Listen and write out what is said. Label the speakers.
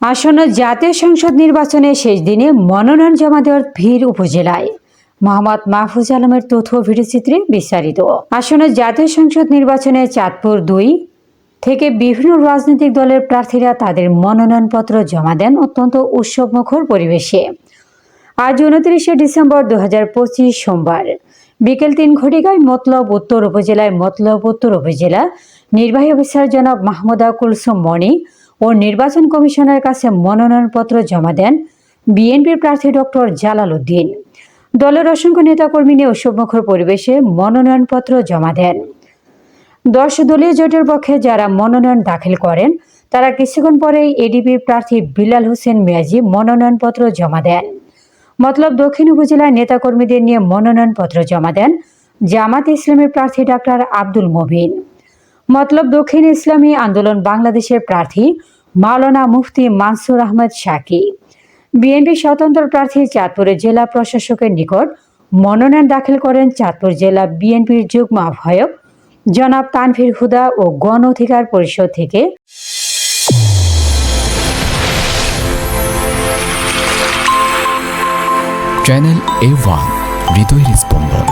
Speaker 1: আসন্ন জাতীয় সংসদ নির্বাচনের শেষ দিনে মনোনয়ন জমা দেওয়ার ভিড় উপজেলায়। মোহাম্মদ মাহফুজ আলমের তথ্য ভিডিওচিত্রে বিস্তারিত। আসন্ন জাতীয় সংসদ নির্বাচনে চাঁদপুর দুই থেকে বিভিন্ন রাজনৈতিক দলের প্রার্থীরা তাদের মনোনয়নপত্র জমা দেন অত্যন্ত উৎসবমুখর পরিবেশে। আজ উনত্রিশে ডিসেম্বর দু হাজার পঁচিশ সোমবার, বিকেল তিন ঘটিকায় মতলব উত্তর উপজেলায় মতলব উত্তর উপজেলা নির্বাহী অফিসার জনাব মাহমুদা কুলসুম মণি ও নির্বাচন কমিশনের কাছে মনোনয়নপত্র জমা দেন বিএনপির প্রার্থী ডক্টর জালাল উদ্দিন। দলের অসংখ্য নেতাকর্মী নিয়ে উৎসবমুখর পরিবেশে মনোনয়নপত্র জমা দেন। দশ দলীয় জোটের পক্ষে যারা মনোনয়ন দাখিল করেন, তারা কিছুক্ষণ পরেই এডিপির প্রার্থী বিলাল হোসেন মিয়াজি মনোনয়নপত্র জমা দেন। মতলব দক্ষিণ উপজেলার নেতাকর্মীদের নিয়ে মনোনয়নপত্র জমা দেন জামাত ইসলামের প্রার্থী ডাক্তার আব্দুল মবিন। মতলব দক্ষিণ ইসলামী আন্দোলন বাংলাদেশের প্রার্থী মাওলানা মুফতি মানসুর আহমদ শাকি। বিএনপি স্বতন্ত্র প্রার্থী চাঁদপুরের জেলা প্রশাসকের নিকট মনোনয়ন দাখিল করেন চাঁদপুর জেলা বিএনপির যুগ্ম আহ্বায়ক জনাব তানভীর হুদা ও গণ অধিকার পরিষদ থেকে।
Speaker 2: চ্যানেল এ ওয়ান, হৃদয়ের স্পন্দন।